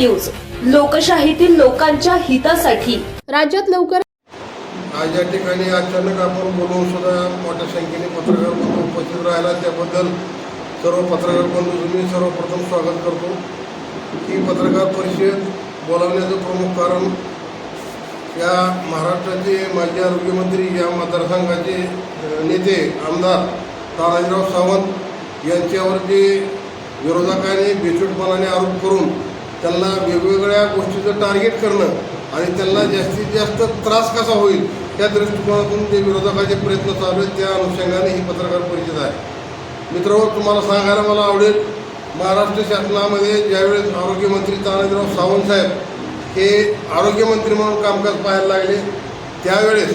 News. लोकशाहीतील लोकांच्या हितासाठी. राज्यात लवकर आज या ठिकाणी अचानक आपण बोलवून सुद्धा मोठ्या संख्येने पत्रकार बंधू उपस्थित राहिला. त्याबद्दल सर्व पत्रकार बंधूंचं मी सर्वप्रथम स्वागत करतो. ही पत्रकार परिषद बोलावण्याचं प्रमुख कारण या महाराष्ट्राचे माजी आरोग्यमंत्री या मतदारसंघाचे नेते आमदार तानाजीराव सावंत यांच्यावर जे विरोधकांनी बेछूटपणाने आरोप करून त्यांना वेगवेगळ्या गोष्टीचं टार्गेट करणं आणि त्यांना जास्तीत जास्त त्रास कसा होईल त्या दृष्टिकोनातून जे विरोधकाचे प्रयत्न चालू आहेत त्या अनुषंगाने ही पत्रकार परिषद आहे. मित्र तुम्हाला सांगायला मला आवडेल महाराष्ट्र शासनामध्ये ज्यावेळेस आरोग्यमंत्री तानाजीराव सावंत साहेब हे आरोग्यमंत्री म्हणून कामकाज पाहायला लागले त्यावेळेस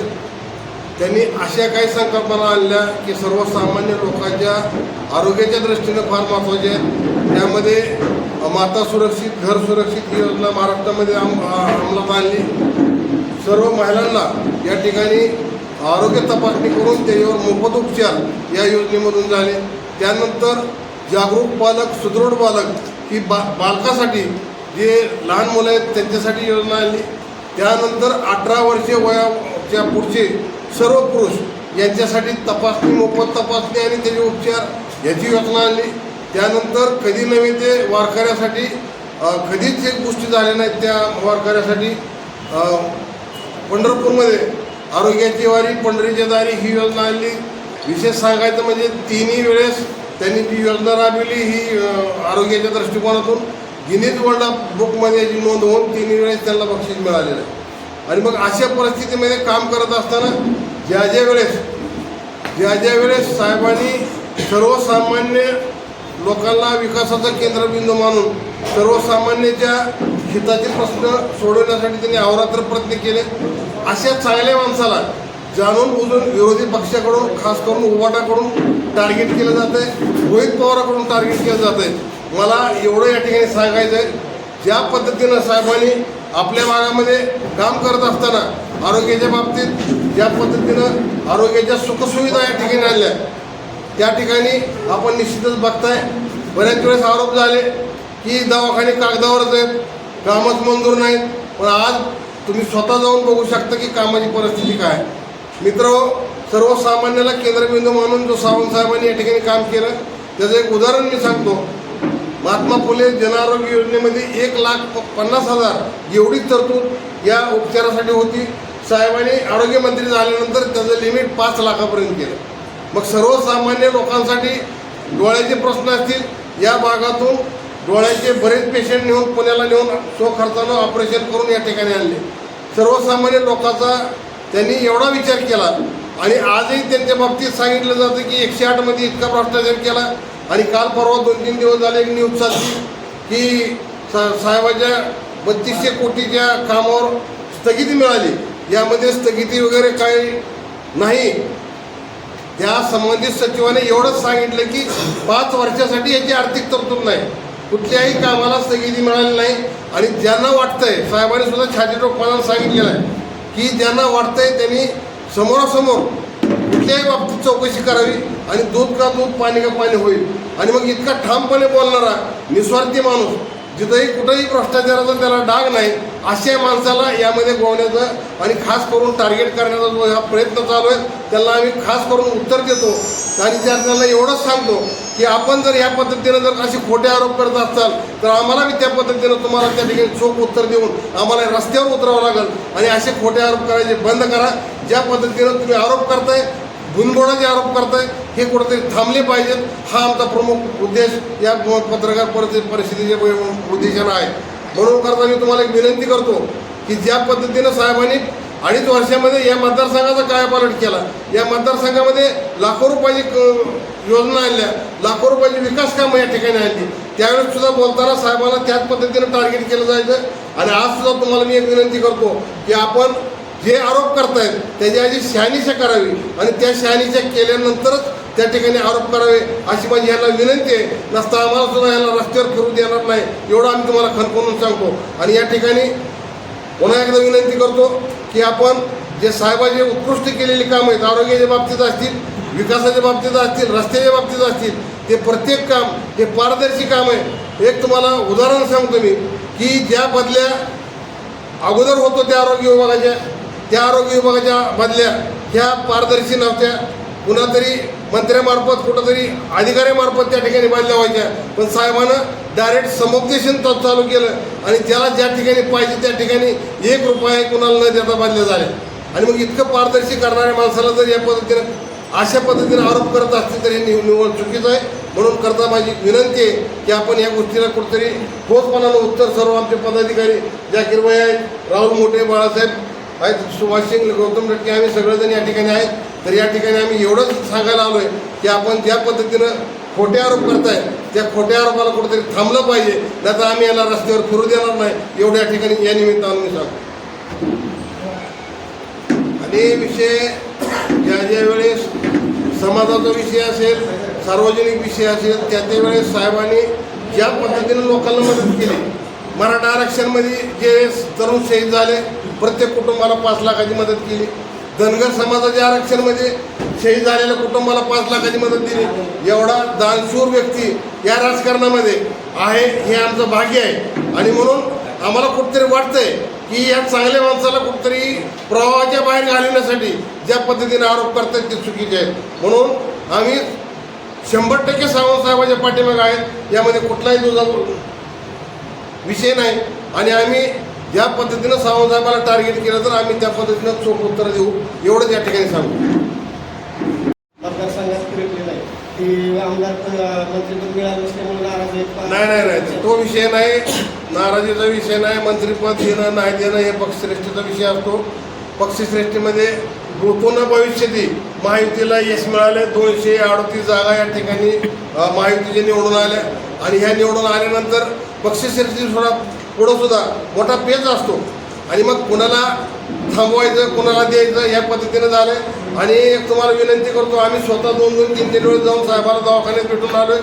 त्यांनी अशा काही संकल्पना आणल्या की सर्वसामान्य लोकांच्या आरोग्याच्या दृष्टीनं फार महत्त्वाच्या आहेत. त्यामध्ये माता सुरक्षित घर सुरक्षित ही योजना महाराष्ट्रामध्ये आम अंमलात आणली. सर्व महिलांना या ठिकाणी आरोग्य तपासणी करून त्याच्यावर मोफत उपचार या योजनेमधून झाले. त्यानंतर जागरूक पालक सुदृढ पालक ही बा बालकासाठी जे लहान मुलं आहेत त्यांच्यासाठी योजना आणली. त्यानंतर अठरा वर्षे वयाच्या पुढचे सर्व पुरुष यांच्यासाठी तपासणी मोफत तपासणी आणि त्याचे उपचार याची योजना आणली. त्यानंतर कधी नव्हे ते वारकऱ्यासाठी कधीच एक गोष्टी झाल्या नाहीत त्या वारकऱ्यासाठी. पंढरपूरमध्ये आरोग्याची वारी पंढरीच्या दारी ही योजना आणली. विशेष सांगायचं म्हणजे तिन्ही वेळेस त्यांनी जी योजना राबविली ही आरोग्याच्या दृष्टिकोनातून गिनीज वर्ल्ड ऑफ बुकमध्ये याची नोंद होऊन तिन्ही वेळेस त्यांना बक्षीस मिळालेलं आहे. आणि मग अशा परिस्थितीमध्ये काम करत असताना ज्या ज्या वेळेस ज्या ज्या वेळेस साहेबांनी सर्वसामान्य लोकांना विकासाचं केंद्रबिंदू मानून सर्वसामान्याच्या हिताचे प्रश्न सोडवण्यासाठी त्यांनी अहोरात्र प्रयत्न केले. अशा चांगल्या माणसाला जाणून बुजून विरोधी पक्षाकडून खास करून उबाटाकडून टार्गेट केलं जातं आहे रोहित पवाराकडून टार्गेट केलं जातं आहे मला एवढं या ठिकाणी सांगायचं आहे ज्या पद्धतीनं साहेबांनी आपल्या भागामध्ये काम करत असताना आरोग्याच्या बाबतीत ज्या पद्धतीनं आरोग्याच्या सुखसुविधा या ठिकाणी आणल्या त्या ठिकाणी आपण निश्चितच बघताय बऱ्याच वेळेस आरोप झाले की दवाखाने कागदावरच आहेत कामच मंजूर नाहीत. पण आज तुम्ही स्वतः जाऊन बघू शकता की कामाची परिस्थिती काय. मित्र सर्वसामान्याला केंद्रबिंदू मानून जो सावंत साहेबांनी या ठिकाणी काम केलं त्याचं एक उदाहरण मी सांगतो. महात्मा फुले जनआरोग्य योजनेमध्ये एक लाख प- पन्नास हजार एवढी तरतूद या उपचारासाठी होती. साहेबांनी आरोग्यमंत्री झाल्यानंतर त्याचं लिमिट पाच लाखापर्यंत केलं. मग सर्वसामान्य लोकांसाठी डोळ्याचे प्रश्न असतील या भागातून डोळ्याचे बरेच पेशंट नेऊन पुण्याला नेऊन स्वखर्चानं ऑपरेशन करून या ठिकाणी आणले. सर्वसामान्य लोकांचा त्यांनी एवढा विचार केला आणि आजही त्यांच्या बाबतीत सांगितलं जातं की एकशे आठमध्ये इतका भ्रष्टाचार केला आणि काल परवा दोन तीन दिवस झाले एक न्यूज चालली की सा साहेबाच्या बत्तीसशे कोटीच्या कामावर स्थगिती मिळाली. यामध्ये स्थगिती वगैरे काही नाही. त्या संबंधित सचिवाने एवढंच सांगितलं की पाच वर्षासाठी याची आर्थिक तरतूद नाही. कुठल्याही कामाला स्थगिती मिळाली नाही. आणि ज्यांना वाटतंय साहेबांनी सुद्धा छाती टोकपणाला सांगितलेलं आहे की ज्यांना वाटतंय त्यांनी समोरासमोर कुठल्याही बाबतीत चौकशी करावी आणि दूध का दूध पाणी का पाणी होईल. आणि मग इतका ठामपणे बोलणारा निस्वार्थी माणूस जिथंही कुठंही भ्रष्टाचाराचा त्याला डाग नाही अशा माणसाला यामध्ये गोवण्याचं आणि खास करून टार्गेट करण्याचा जो हा प्रयत्न चालू आहे त्याला आम्ही खास करून उत्तर देतो. आणि त्या त्याला एवढंच सांगतो की आपण जर या पद्धतीनं जर असे खोटे आरोप करत असाल तर आम्हाला बी त्या पद्धतीनं तुम्हाला त्या ठिकाणी चोख उत्तर देऊन आम्हाला रस्त्यावर उतरावं लागेल. आणि असे खोटे आरोप करायचे बंद करा. ज्या पद्धतीनं तुम्ही आरोप करताय बिनबोडाचे आरोप करताय हे कुठेतरी थांबले पाहिजेत. हा आमचा प्रमुख उद्देश या पत्रकार परिषद परिषदेच्या उद्देशानं आहे. म्हणून करता मी तुम्हाला एक विनंती करतो की ज्या पद्धतीनं साहेबांनी अडीच वर्षामध्ये या मतदारसंघाचा कायापालट केला. या मतदारसंघामध्ये लाखो रुपयाची योजना आणल्या. लाखो रुपयाची विकास कामं या ठिकाणी आणली. त्यावेळेस सुद्धा बोलताना साहेबांना त्याच पद्धतीनं टार्गेट केलं जायचं. आणि आज सुद्धा तुम्हाला मी एक विनंती करतो की आपण जे आरोप करतायत त्याची आधी शहानिशा करावी आणि त्या शहानिशा केल्यानंतरच त्या ठिकाणी आरोप करावे अशी माझी ह्याला विनंती आहे. नसता आम्हाला सुद्धा याला रस्त्यावर फिरू देणार नाही. एवढं आम्ही तुम्हाला खणखणून सांगतो. आणि या ठिकाणी पुन्हा एकदा विनंती करतो की आपण जे साहेबाचे उत्कृष्ट केलेली कामं आहेत आरोग्याच्या बाबतीत असतील विकासाच्या बाबतीत असतील रस्त्याच्या बाबतीत असतील ते प्रत्येक काम हे पारदर्शी काम आहे. एक तुम्हाला उदाहरण सांगतो मी की ज्या बदल्या अगोदर होतो त्या आरोग्य विभागाच्या त्या आरोग्य विभागाच्या बदल्या ह्या पारदर्शी नव्हत्या. पुन्हा तरी मंत्र्यामार्फत कुठंतरी अधिकाऱ्यामार्फत त्या ठिकाणी बदल्या व्हायच्या पण साहेबानं डायरेक्ट समुपदेशन त- चालू केलं आणि त्याला ज्या ठिकाणी पाहिजे त्या ठिकाणी एक रुपया कुणाला न देता बदल्या झाल्या आणि मग इतकं पारदर्शी करणाऱ्या माणसाला जर या पद्धतीनं अशा पद्धतीने आरोप करत असतील तर हे निव निवड चुकीचं आहे. म्हणून करता माझी विनंती आहे की आपण या गोष्टीला कुठेतरी ठोसपणानं उत्तर सर्व आमचे पदाधिकारी जाकीर भाई आहेत राहुल मोठे बाळासाहेब आहेत सुभाष सिंग गौतम रटके आम्ही सगळेजण या ठिकाणी आहेत. तर या ठिकाणी आम्ही एवढंच सांगायला आलो आहे की आपण ज्या पद्धतीनं खोटे आरोप करताय त्या खोट्या आरोपाला कुठेतरी थांबलं पाहिजे. नाही तर आम्ही याला रस्त्यावर फिरू देणार नाही. एवढ्या ठिकाणी या निमित्तानं मी सांगतो. आणि विषय ज्या ज्या वेळेस समाजाचा विषय असेल सार्वजनिक विषय असेल त्या त्यावेळेस साहेबांनी ज्या पद्धतीनं लोकांना मदत केली मराठा आरक्षणमध्ये जे तरुण शहीद झाले प्रत्येक कुटुंबाला पाच लाखाची मदत केली. धनगर समाजाचे आरक्षण म्हणजे शहीद झालेल्या कुटुंबाला पाच लाखाची मदत दिली. एवढा दानशूर व्यक्ती या राजकारणामध्ये आहे हे आमचं भाग्य आहे. आणि म्हणून आम्हाला कुठेतरी वाटतंय की या चांगल्या माणसाला कुठंतरी प्रवाहाच्या बाहेर घालवण्यासाठी ज्या पद्धतीने आरोप करतात ते चुकीचे आहेत. म्हणून आम्ही शंभर टक्के सावंतसाहेबाच्या पाठीमागे आहेत. यामध्ये कुठलाही दुजा विषय नाही. आणि आम्ही ज्या पद्धतीनं सावंत साहेबाला टार्गेट केलं तर आम्ही त्या पद्धतीनं चोख उत्तर देऊ. एवढंच या ठिकाणी सांगू. मतदारसंघात नाही. की आमदार अं, मंत्रिपद मिळालं नसल्यामुळे नाराज आहेत. नाही नाही नाही. तो विषय नाही. नाराजीचा विषय नाही. मंत्रिपद देणं नाही देणं हे पक्षश्रेष्ठीचा विषय असतो. पक्षश्रेष्ठीमध्ये पुन्हा भविष्याती महायुतीला यश मिळाले दोनशे अडतीस जागा या ठिकाणी अ, महायुतीच्या निवडून आल्या. आणि ह्या निवडून आल्यानंतर पक्षश्रेष्ठी सुद्धा पुढंसुद्धा मोठा पेच असतो. आणि मग कुणाला थांबवायचं कुणाला द्यायचं या पद्धतीनं झालं आणि एक तुम्हाला विनंती करतो आम्ही स्वतः दोन दोन तीन तीन वेळेस जाऊन साहेबाला दवाखान्यात भेटून आलो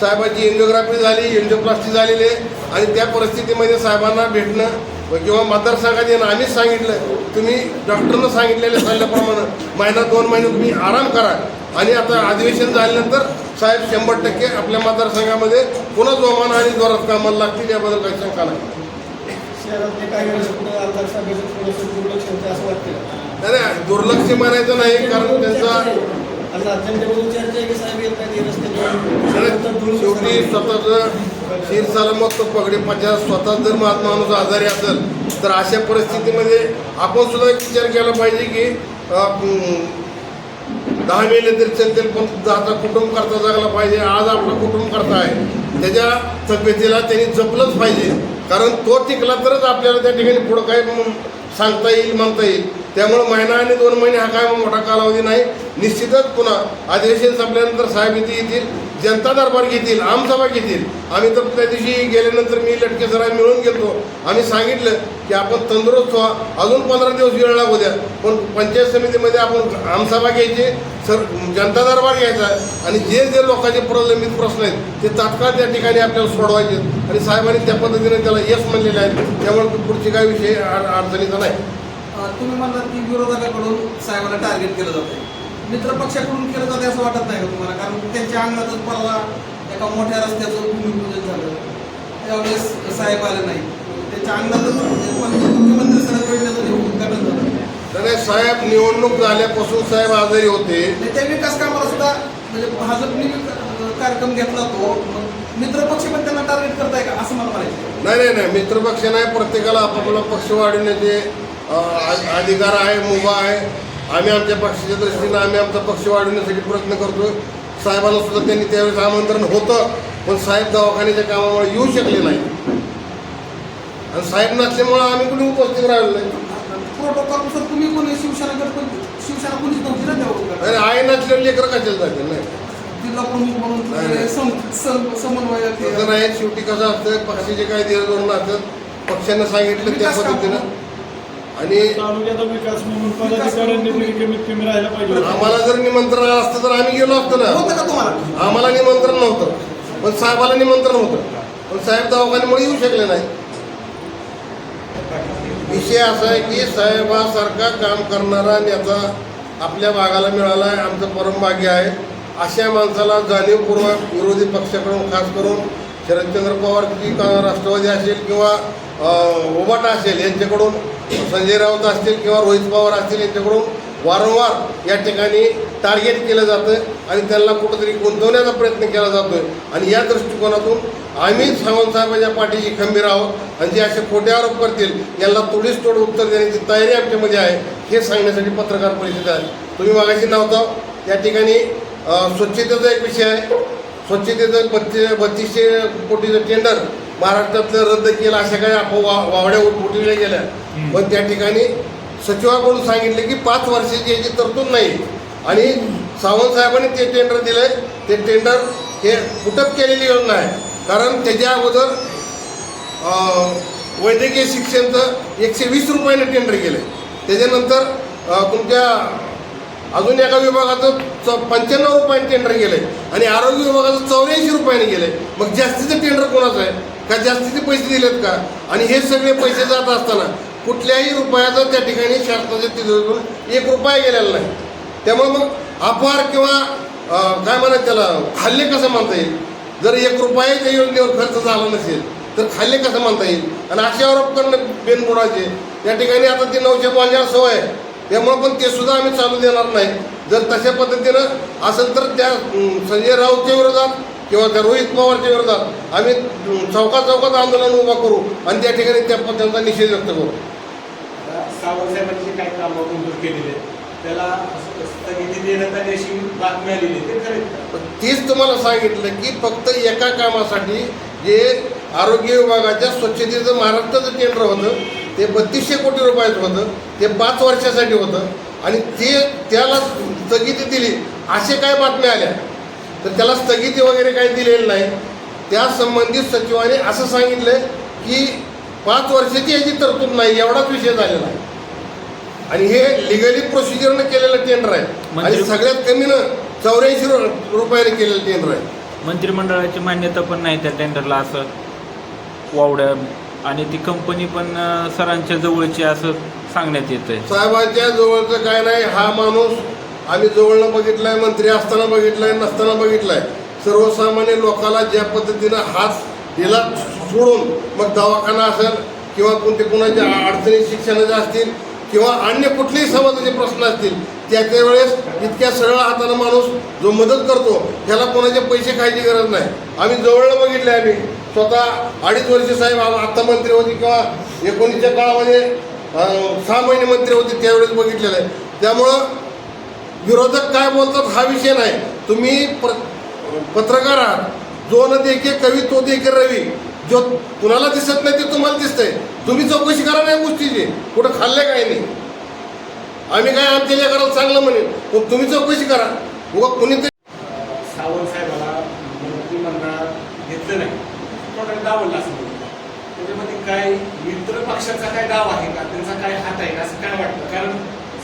साहेबाची एन्जिओग्राफी झाली एन्जिओप्लास्टी झालेली आहे. आणि त्या परिस्थितीमध्ये साहेबांना भेटणं किंवा मतदारसंघात येणं आम्हीच सांगितलं तुम्ही डॉक्टरनं सांगितलेल्या सल्ल्याप्रमाणे महिना दोन महिने तुम्ही आराम करा. आणि आता अधिवेशन झाल्यानंतर साहेब शंभर टक्के आपल्या मतदारसंघामध्ये पुन्हा जोमानं आणि जोरात कामाला लागतील याबद्दल काही शंका नाही. शहरातले काही वेळेस कुठं आमदार सभेचं थोडंसं दुर्लक्ष होतं असं वाटतं नाही, नाही दुर्लक्ष म्हणायचं नाही कारण त्यांचा आता जनतेमधून चर्चा आहे की साहेब येत नाही ते शेवटी स्वतःच शिर सलामत पगडी पचास स्वतःच जर माणूस आजारी असेल तर अशा परिस्थितीमध्ये आपण सुद्धा एक विचार केला पाहिजे की अं, दहा महिने तरी चालतील पण आता कुटुंब करता जगला पाहिजे आज आपलं कुटुंब करता आहे त्याच्या तब्येतीला त्यांनी जपलंच पाहिजे. कारण तो टिकला तरच आपल्याला त्या ठिकाणी पुढं काय सांगता येईल म्हणता येईल. त्यामुळं महिना आणि दोन महिने हा काय मोठा कालावधी नाही. निश्चितच पुन्हा अधिवेशन संपल्यानंतर साहेब इथे येतील. जनता दरबार घेतील आमसभा घेतील. आम्ही तर त्या दिवशी गेल्यानंतर मी लटके सराय मिळून गेलो आम्ही सांगितलं की आपण तंदुरुस्त व्हा. अजून पंधरा दिवस वेळ लागू द्या. पण पंचायत समितीमध्ये आपण आमसभा घ्यायची सर जनता दरबार घ्यायचा आणि जे जे लोकांचे प्रलंबित प्रश्न आहेत ते तात्काळ त्या ठिकाणी आपल्याला सोडवायचे. आहेत. आणि साहेबांनी त्या पद्धतीने त्याला यश म्हणलेले आहेत त्यामुळे पुढचे काही विषय अड- अडचणीचा नाही. तुम्ही म्हणलात की विरोधकाकडून साहेबांना टार्गेट केलं जातं मित्र पक्षाकडून केलं जाते असं वाटत नाही का तुम्हाला? कारण त्यांच्या अंगणातच परवा एका मोठ्या रस्त्याचं भूमिपूजन झालं. त्यावेळेस साहेब आले नाही. त्यांच्या अंगणातच मुख्यमंत्री भेटण्याचं उद्घाटन झालं. साहेब निवडणूक झाल्यापासून साहेब आजारी होते. त्या विकास कामाला सुद्धा म्हणजे भाजपने कार्यक्रम घेतला तो. मग मित्र पक्ष पण त्यांना टार्गेट करताय का? असं मला म्हणायचं नाही नाही नाही मित्रपक्ष नाही प्रत्येकाला आपापला पक्ष वाढवण्याचे अधिकार आहे मुभा आहे. आम्ही आमच्या पक्षाच्या दृष्टीनं आम्ही आमचा पक्ष वाढवण्यासाठी प्रयत्न करतो साहेबांना सुद्धा त्यांनी त्यावेळेस आमंत्रण होतं पण साहेब दवाखान्याच्या कामामुळे येऊ शकले नाही आणि साहेब नसल्यामुळं आम्ही कुठे उपस्थित राहिलो नाही प्रोटोकॉलनुसार तुम्ही कोणी शिवसेना गट शिवसेना कोणीच नव्हती ना आणि तेव्हा आई नसलेले लेकर कशाला जाते नाही जिल्हा प्रमुख म्हणून नाही, तुम्ही नाही. सम- सम- तसं. नाही शेवटी कसं असतं पक्षाचे काही धोरण असतात पक्षानं सांगितलं त्या विकास कामं. पद्धतीनं आणि तालुक्याचा विकास म्हणून पदाधिकाऱ्यांनी तरी कमीत कमी राहायला पाहिजे होतं. आम्हाला जर निमंत्रण आलं असतं तर आम्ही गेलो असतो ना. होतं का तुम्हाला? आम्हाला निमंत्रण नव्हतं. पण साहेबाला निमंत्रण होतं. पण साहेब दवाखान्यामुळे येऊ शकले नाही. विषय असा आहे की साहेबासारखा काम करणारा नेता आपल्या भागाला मिळाला आहे आमचं परमभाग्य आहे. अशा माणसाला जाणीवपूर्वक विरोधी पक्षाकडून खास करून शरदचंद्र पवार की का राष्ट्रवादी असेल किंवा अं, उबाटा असेल यांच्याकडून संजय राऊत असतील किंवा रोहित पवार असतील यांच्याकडून वारंवार या ठिकाणी टार्गेट केलं जातं आणि त्यांना कुठंतरी गुंतवण्याचा प्रयत्न केला जातोय. आणि या दृष्टिकोनातून आम्ही सावंतसाहेबांच्या पाठीशी खंबीर आहोत आणि जे असे खोटे आरोप करतील यांना तोडीस तोड उत्तर देण्याची तयारी आमच्यामध्ये आहे हे सांगण्यासाठी पत्रकार परिषद आहे. तुम्ही मागाशी नव्हता. या ठिकाणी स्वच्छतेचा एक विषय आहे. स्वच्छतेचं बत्ती बत्तीसशे कोटीचं टेंडर महाराष्ट्रातलं रद्द केलं अशा काही अफवा वावड्या उठविल्या गेल्या. पण त्या ठिकाणी सचिवाकडून सांगितले की पाच वर्षाची याची तरतूद नाही. आणि सावंत साहेबांनी ते टेंडर दिलंय. ते टेंडर हे कुठंच केलेली योजना आहे. कारण त्याच्या अगोदर वैद्यकीय शिक्षणचं एकशे वीस रुपयाने टेंडर केलं त्याच्यानंतर तुमच्या अजून एका विभागाचं च पंच्याण्णव रुपयाने टेंडर गेलंय आणि आरोग्य विभागाचं चौऱ्याऐंशी रुपयाने गेलंय मग जास्तीचं टेंडर कोणाचं आहे? का जास्तीचे पैसे दिलेत का? आणि हे सगळे पैसे जात असताना कुठल्याही रुपयाचा त्या ठिकाणी शासनाच्या तिजोरीतून एक रुपया गेलेला नाही. त्यामुळे मग अपहार किंवा काय म्हणत त्याला खाल्ले कसं म्हणता येईल? जर एक रुपया त्या योजनेवर खर्च झाला नसेल तर खाल्ले कसं म्हणता येईल? आणि असे आरोप करणं बेनबुडाचे या ठिकाणी आता ते नऊशे पंजाळ सवय आहे. त्यामुळं पण ते सुद्धा आम्ही चालू देणार नाही. जर तशा पद्धतीनं असेल तर त्या संजय राऊतच्या विरोधात किंवा त्या रोहित पवारच्या विरोधात आम्ही चौकात चौकात आंदोलन उभा करू आणि त्या ठिकाणी त्या त्यांचा निषेध व्यक्त करू सावंतसाहेबांनी जे काही कामं मंजूर केलेले आहेत, त्याला स्थगिती देण्यात आली अशी बातमी आलेली आहे. ते खरं आहे का? पण तेच तुम्हाला सांगितलं की फक्त एका कामासाठी जे आरोग्य विभागाच्या स्वच्छतेचं महाराष्ट्राचं केंद्र होतं ते बत्तीसशे कोटी रुपयाचं होतं ते पाच वर्षासाठी होतं आणि ते त्याला स्थगिती दिली असे काय बातम्या आल्या तर त्याला स्थगिती वगैरे काही दिलेली नाही. त्या संबंधित सचिवाने असं सांगितलं की पाच वर्षाची याची तरतूद नाही एवढाच विषय झालेला आहे. आणि हे लिगली प्रोसिजरनं केलेलं टेंडर आहे. आणि सगळ्यात कमीनं चौऱ्याऐंशी रुपयाने केलेलं टेंडर आहे. मंत्रिमंडळाची मान्यता पण नाही त्या टेंडरला असं. वावड्या आणि ती कंपनी पण सरांच्या जवळची असं सांगण्यात येतंय. साहेबांच्या जवळचं काय नाही हा माणूस आम्ही जवळनं बघितलाय मंत्री असताना बघितलाय नसताना बघितलाय. सर्वसामान्य लोकाला ज्या पद्धतीनं हात दिला सोडून मग दवाखाना असेल किंवा कोणते कुणाच्या अडचणी शिक्षणाच्या असतील किंवा अन्य कुठलेही समाजाचे प्रश्न असतील त्या वेळेस इतक्या सरळ हातानं माणूस जो मदत करतो त्याला कोणाचे पैसे खायची गरज नाही. आम्ही जवळनं बघितले आम्ही. स्वतः अडीच वर्ष साहेब आ- आत्ता मंत्री होते किंवा एकोणीसच्या काळामध्ये सहा महिने मंत्री होते त्यावेळेस बघितलेलं आहे. त्यामुळं विरोधक काय बोलतात हा विषय नाही. तुम्ही प्र पत्रकार आहात. जो न देखे कवी तो देखे रवी. जो कुणाला दिसत नाही ते तुम्हाला दिसतंय. तुम्ही चौकशी करा नाही गोष्टीची. कुठं खाल्ले काय नाही. आम्ही काय आमच्या लेकराला चांगलं म्हणेन. मग तुम्ही चौकशी करा. उगा कुणीतरी सावंतसाहेबाला मंत्रिमंडळात घेतलं नाही. थोडं असं त्याच्यामध्ये काय मित्र पक्षाचा काय डाव आहे का? त्यांचा काय हात आहे का? असं काय वाटतं? कारण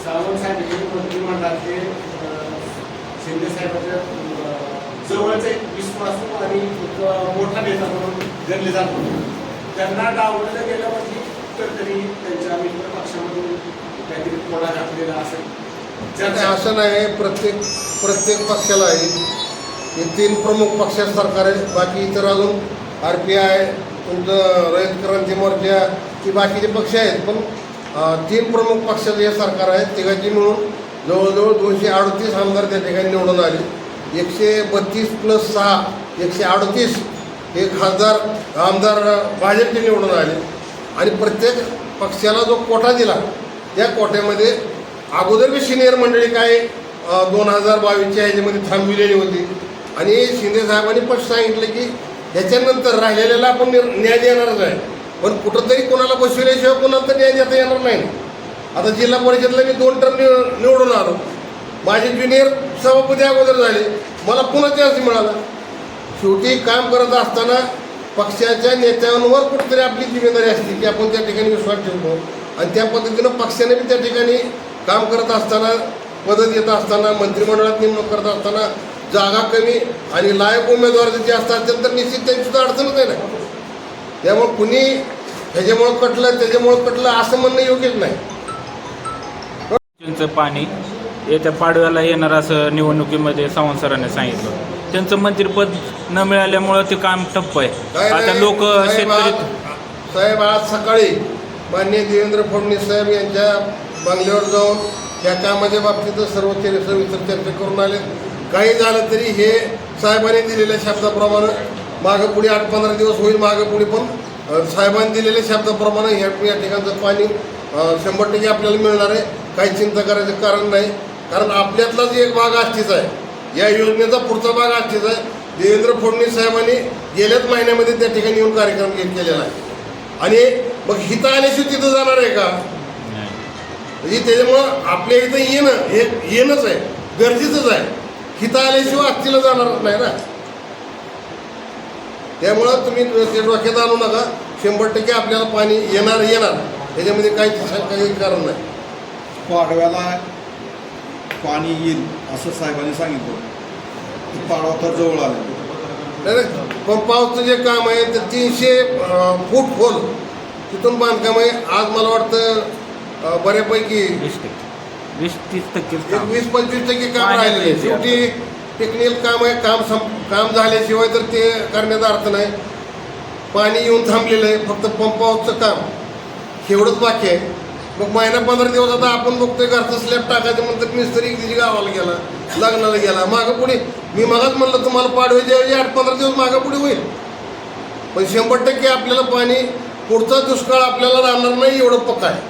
सावंतसाहेब हे मंत्रिमंडळातले शिंदे साहेबांच्या जवळचे एक विश्वासू आणि एक मोठा नेता म्हणून गणले जातो त्यांना डावलं गेलं म्हणजे तरी त्यांच्या मित्र पक्षामधून काहीतरी कोणा घातलेला असेल. नाही, चर्चा असं नाही. प्रत्येक प्रत्येक पक्षाला आहे. हे तीन प्रमुख पक्षात सरकार आहे बाकी इतर अजून आर पी आय तुमचं रयत क्रांती मोर्चा की बाकीचे पक्ष आहेत. पण तीन प्रमुख पक्षाचं हे सरकार आहे तिघांची मिळून जवळजवळ दोनशे अडतीस आमदार त्या ठिकाणी निवडून आले. एकशे बत्तीस प्लस सहा एकशे अडतीस हे खासदार आमदार भाजपचे निवडून आले. आणि प्रत्येक पक्षाला जो कोटा दिला त्या कोट्यामध्ये अगोदर बी सिनियर मंडळी काय दोन हजार बावीसच्या ह्याच्यामध्ये थांबविलेली होती. आणि शिंदे साहेबांनी पण सांगितलं की ह्याच्यानंतर राहिलेल्याला आपण न्याय देणारच आहे. पण कुठंतरी कोणाला बसविल्याशिवाय कोणाला तर न्याय देता येणार नाही. आता जिल्हा परिषदला मी दोन टर्म निवडून आलो. माझे ज्युनियर सभापती अगोदर झाले. मला पुन्हा चान्स मिळाला. शेवटी काम करत असताना पक्षाच्या नेत्यांवर कुठेतरी आपली जिम्मेदारी असते की आपण त्या ठिकाणी विश्वास ठेवतो. आणि त्या पद्धतीनं पक्षाने बी त्या ठिकाणी काम करत असताना मदत येत असताना मंत्रिमंडळात नेमणूक करत असताना जागा कमी आणि लायक उमेदवार जे असतात असतील तर निश्चित त्यांची सुद्धा अडचणच आहे ना. त्यामुळे कुणी ह्याच्यामुळं कटलं त्याच्यामुळं कटलं असं म्हणणं योग्यच नाही. त्यांचं पाणी येत्या पाडव्याला येणार असं निवडणुकीमध्ये सावंत सरांनी सांगितलं. त्यांचं मंत्रिपद न मिळाल्यामुळं ते काम ठप्प आहे. आता लोक साहेब, शेतकरी आज- साहेब आज सकाळी माननीय देवेंद्र फडणवीस साहेब यांच्या बंगल्यावर जाऊन या कामाच्या बाबतीत सर्व सविस्तर चर्चा करून आले. काही झालं तरी हे साहेबांनी दिलेल्या शब्दाप्रमाणे मागं पुढे आठ पंधरा दिवस होईल मागं पुढे पण साहेबांनी दिलेल्या शब्दाप्रमाणे ह्या या ठिकाणचं पाणी शंभर टक्के आपल्याला मिळणार आहे. काही चिंता करायचं कारण नाही. कारण आपल्यातलाच एक भाग आष्टीच आहे. या योजनेचा पुढचा भाग आष्टीच आहे. देवेंद्र फडणवीस साहेबांनी गेल्याच महिन्यामध्ये त्या ठिकाणी येऊन कार्यक्रम केलेला आहे. आणि मग हिथं आल्याशिवाय तिथं जाणार आहे का? म्हणजे त्याच्यामुळं आपल्या इथं येणं हे येणंच आहे. गरजेचंच आहे. हिथं आल्याशिवाय आत्तीला जाणार नाही ना? त्यामुळं तुम्ही ते डोक्यात आणू नका. शंभर टक्के आपल्याला पाणी येणार येणार. त्याच्यामध्ये काही काही कारण नाही. पाडव्याला पाणी येईल असं साहेबांनी सांगितलं. ते पाडवा तर जवळ आलं. नाही नाही, पंपावरचं जे काम आहे ते तीनशे फूट खोल तिथून बांधकाम आहे. आज मला वाटतं बऱ्यापैकी वीस टक्के. वीस तीस काम वीस पंचवीस टक्के काम येते. शेवटी टेक्निकल काम आहे काम सं काम झाल्याशिवाय तर ते करण्याचा अर्थ नाही. पाणी येऊन थांबलेलं आहे फक्त पंपावरचं काम. एवढंच बाकी आहे. मग महिना पंधरा दिवस आता आपण बघतोय घरचा स्लॅब टाकायचं म्हणतात मिस्त्री तिची गावाला गेला लग्नाला गेला. मागं पुढे मी मगाच म्हणलं तुम्हाला पाडव्याच्या ऐवजी आठ पंधरा दिवस मागं पुढे होईल. पण शंभर टक्के आपल्याला पाणी पुढचा दुष्काळ आपल्याला राहणार नाही एवढं पक्का आहे.